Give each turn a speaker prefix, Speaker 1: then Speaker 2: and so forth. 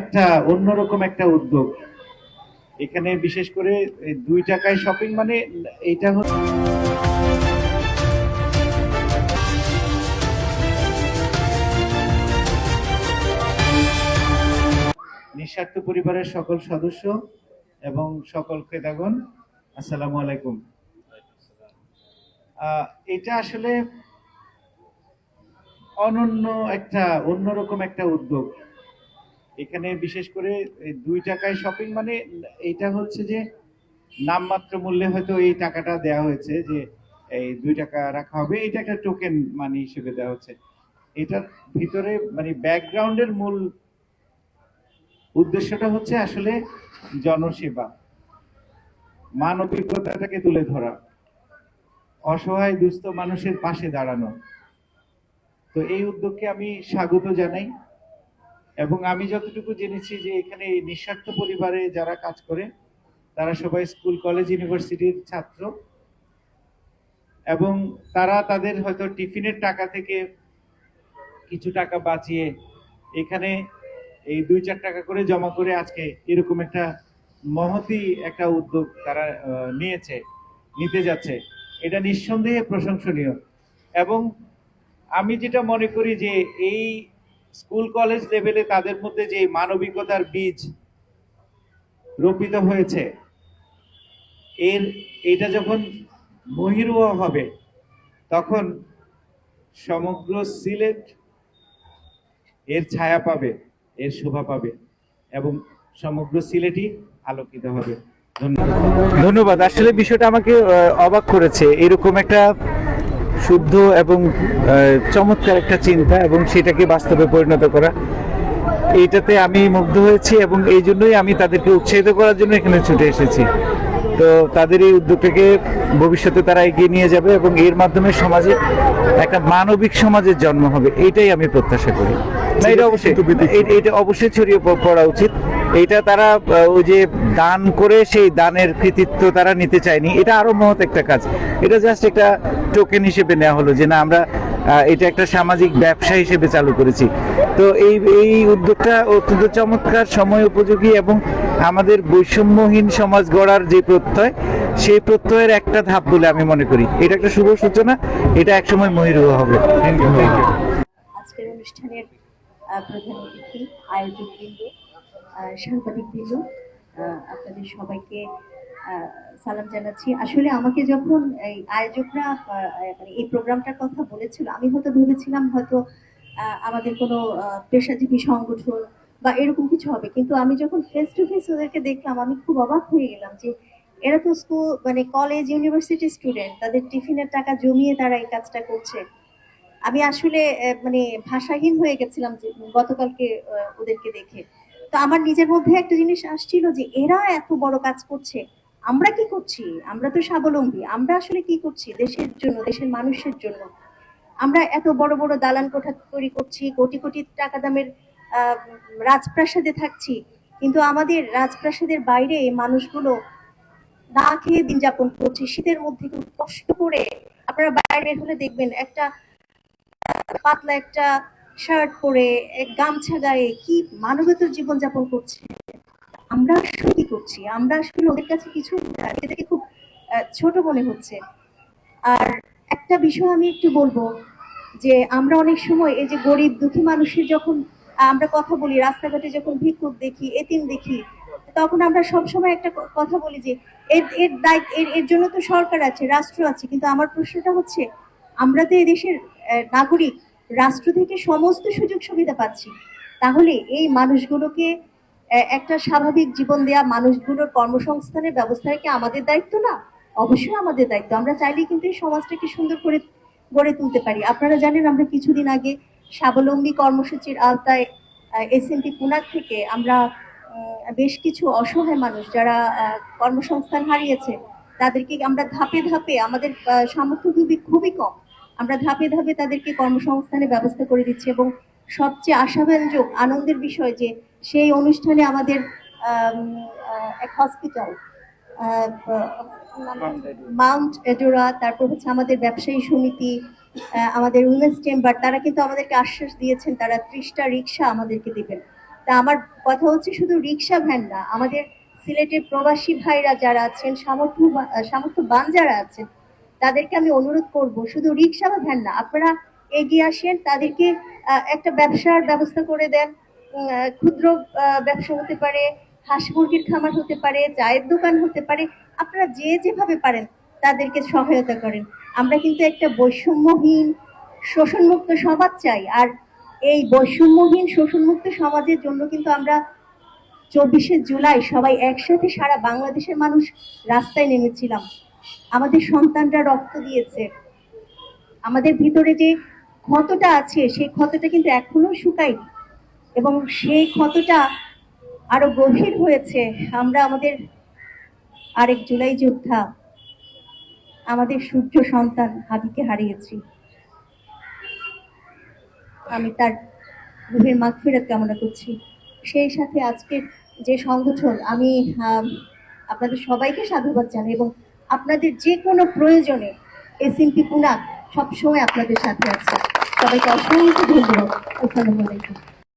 Speaker 1: একটা অন্যরকম একটা উদ্যোগ। এখানে বিশেষ করে দুই টাকায় শপিং মানে এটা হচ্ছে নিঃস্বার্থ পরিবারের সকল সদস্য এবং সকল ক্রেতাগণ, আসসালামু আলাইকুম। এটা আসলে অনন্য একটা, অন্যরকম একটা উদ্যোগ। এখানে বিশেষ করে দুই টাকায় শপিং মানে এটা হচ্ছে যে নামমাত্র মূল্যে হয়তো এই টাকাটা দেওয়া হয়েছে যে এই দুই টাকা রাখা হবে। এটা একটা টোকেন মানি হিসেবে দেওয়া হচ্ছে। এটার ভিতরে মানে ব্যাকগ্রাউন্ডের মূল উদ্দেশ্যটা হচ্ছে আসলে জনসেবা। মানবিকতাটাকে তুলে ধরা। অসহায়, দুস্থ মানুষের পাশে দাঁড়ানো। তো এই উদ্যোগকে আমি স্বাগত জানাই। এবং আমি যতটুকু জেনেছি যে এখানে নিঃস্বার্থ পরিবারে যারা কাজ করে, তারা সবাই স্কুল, কলেজ, ইউনিভার্সিটির ছাত্র। এবং তারা তাদের হয়তো টিফিনের টাকা থেকে কিছু টাকা বাঁচিয়ে এখানে এই দুই চার টাকা করে জমা করে আজকে এরকম একটা মহতি একটা উদ্যোগ তারা নিয়েছে, নিতে যাচ্ছে। এটা নিঃসন্দেহে প্রশংসনীয়। এবং আমি যেটা মনে করি যে এই স্কুল, কলেজ লেভেলে তাদের মধ্যে যে মানবিকতার বীজ রোপিত হয়েছে, এর, এটা যখন বহির্ভূত হবে, তখন সমগ্র সিলেট এর ছায়া পাবে, এর শোভা পাবে এবং সমগ্র সিলেটই আলোকিত হবে। ধন্যবাদ।
Speaker 2: আসলে বিষয়টা আমাকে অবাক করেছে। এরকম একটা শুদ্ধ এবং চমৎকার একটা চিন্তা এবং সেটাকে বাস্তবে পরিণত করা। এইটাতে আমি মুগ্ধ হয়েছি এবং এই জন্যই আমি তাদেরকে উৎসাহিত করার জন্য এখানে ছুটে এসেছি। তো তাদের এই উদ্যোগটাকে ভবিষ্যতে তারা এগিয়ে নিয়ে যাবে এবং এর মাধ্যমে সমাজে একটা মানবিক সমাজের জন্ম হবে এটাই আমি প্রত্যাশা করি। না এটা অবশ্যই এটা অবশ্যই ছড়িয়ে পড়া উচিত। এটা তারা ওই যে দান করে সেই দানের কৃতিত্ব তারা নিতে চায়নি। এটা আরও মহৎ একটা কাজ। এটা জাস্ট একটা টোকেন হিসেবে নেওয়া হলো যে না আমরা এটা একটা সামাজিক ব্যবসা হিসেবে চালু করেছি। তো এই এই উদ্যোগটা অত্যন্ত চমৎকার সময় উপযোগী এবং আমাদের বৈষম্যহীন সমাজ গড়ার যে প্রত্যয় সেই প্রত্যয়ের একটা ধাপ বলে আমি মনে করি। এটা একটা শুভ সূচনা এটা একসময় মহিরুহ হবে।
Speaker 3: আজকের অনুষ্ঠানের প্রধান অতিথি আহ, সাংবাদিকবৃন্দ আহ, আপনাদের সবাইকে সালাম জানাচ্ছি। আসলে আমাকে যখন এই আয়োজকরা মানে এই প্রোগ্রামটার কথা বলেছিল আমি হয়তো ভেবেছিলাম হয়তো আমাদের কোনো পেশাজীবী সংগঠন বা এরকম কিছু হবে। কিন্তু আমি যখন ফেস টু ফেস ওদেরকে দেখলাম আমি খুব অবাক হয়ে গেলাম যে এরা তো স্কুল মানে কলেজ ইউনিভার্সিটি স্টুডেন্ট তাদের টিফিনের টাকা জমিয়ে তারা এই কাজটা করছে। আমি আসলে মানে ভাষাহীন হয়ে গেছিলাম যে গতকালকে ওদেরকে দেখে। তো আমার নিজের মধ্যে একটা জিনিস আসছিল যে এরা এত বড় কাজ করছে, আমরা কি করছি? আমরা তো স্বাবলম্বী, আমরা আসলে কি করছি? দেশের জন্য, দেশের মানুষের জন্য। আমরা এত বড় বড় দালান কোঠা তৈরি করছি, কোটি কোটি টাকা দামের রাজপ্রাসাদে থাকছি। কিন্তু আমাদের রাজপ্রাসাদের বাইরে মানুষগুলো না খেয়ে দিন যাপন করছে, শীতের মধ্যে কষ্ট করে। আপনারা বাইরে হলে দেখবেন একটা পাতলা একটা শার্ট পরে গামছা গায়ে কি মানবতার জীবনযাপন করছে? আমরা আসলে কি করছি? আমরা আসলে ওদের কাছে কিছু এদেরকে খুব ছোট মনে হচ্ছে। আর একটা বিষয় আমি একটু বলব, যে আমরা অনেক সময় এই যে গরিব দুঃখী মানুষের যখন আমরা কথা বলি, রাস্তাঘাটে যখন ভিক্ষুক দেখি, এতিম দেখি, তখন আমরা সব সময় একটা কথা বলি যে, এর এর দায়িত্ব, এর এর জন্য তো সরকার আছে, রাষ্ট্র আছে, কিন্তু আমার প্রশ্নটা হচ্ছে, আমরা তো এদেশের নাগরিক রাষ্ট্র থেকে সমস্ত সুযোগ সুবিধা পাচ্ছি। তাহলে এই মানুষগুলোকে একটা স্বাভাবিক জীবন দেয়া মানুষগুলোর কর্মসংস্থানের ব্যবস্থা কি আমাদের দায়িত্ব না? অবশ্যই আমাদের দায়িত্ব। আমরা চাইলেই কিন্তু এই সমাজটাকে সুন্দর করে, গড়ে তুলতে পারি। আপনারা জানেন আমরা কিছুদিন আগে স্বাবলম্বী কর্মসূচির আওতায় এস এম পি পুনাক থেকে আমরা বেশ কিছু অসহায় মানুষ যারা কর্মসংস্থান হারিয়েছে, তাদেরকে আমরা ধাপে ধাপে আমাদের সামর্থ্য খুবই খুবই কম। আমরা ধাপে ধাপে তাদেরকে কর্মসংস্থানের ব্যবস্থা করে দিচ্ছি এবং সবচেয়ে আশাব্যঞ্জক, আনন্দের বিষয় যে সেই অনুষ্ঠানে আমাদের এক হসপিটাল মাউন্ট এডোরা তারপর হচ্ছে আমাদের ব্যবসায়ী সমিতি আমাদের উইমেন্স চেম্বার তারা কিন্তু আমাদেরকে আশ্বাস দিয়েছেন, তারা ত্রিশটা রিক্সা আমাদেরকে দিবেন। তা আমার কথা হচ্ছে শুধু রিক্সা ভ্যান না, আমাদের সিলেটের প্রবাসী ভাইরা যারা আছেন, সামর্থ্য সামর্থ্যবান যারা আছেন তাদেরকে আমি অনুরোধ করব, শুধু রিক্সা বা ভ্যান না, আপনারা এগিয়ে আসেন, তাদেরকে একটা ব্যবসার ব্যবস্থা করে দেন। ক্ষুদ্র ব্যবসা হতে পারে, হাঁস মুরগির খামার হতে পারে, চায়ের দোকান হতে পারে, আপনারা যে যেভাবে পারেন, তাদেরকে সহায়তা করেন। আমরা কিন্তু একটা বৈষম্যহীন, শোষণমুক্ত সমাজ চাই, আর এই বৈষম্যহীন, শোষণমুক্ত সমাজের জন্য কিন্তু আমরা চব্বিশে জুলাই সবাই একসাথে সারা বাংলাদেশের মানুষ রাস্তায় নেমেছিলাম। আমাদের সন্তানরা রক্ত দিয়েছে। আমাদের ভিতরে যে ক্ষতটা আছে সেই ক্ষতটা কিন্তু এখনও শুকায়নি। এবং সেই ক্ষতটা আরও গভীর হয়েছে। আমরা আমাদের আরেক জুলাই যোদ্ধা আমাদের সূর্য সন্তান হাবিকে হারিয়েছি। আমি তার রুহের মাগফিরাত কামনা করছি। সেই সাথে আজকের যে সংগঠন আম, আপনাদের সবাইকে সাধুবাদ জানাই এবং আপনাদের যে কোনো প্রয়োজনে এসএমপি পুনা সবসময় আপনাদের সাথে আছে। সবাইকে অসংখ্য ধন্যবাদ। আসসালামু আলাইকুম।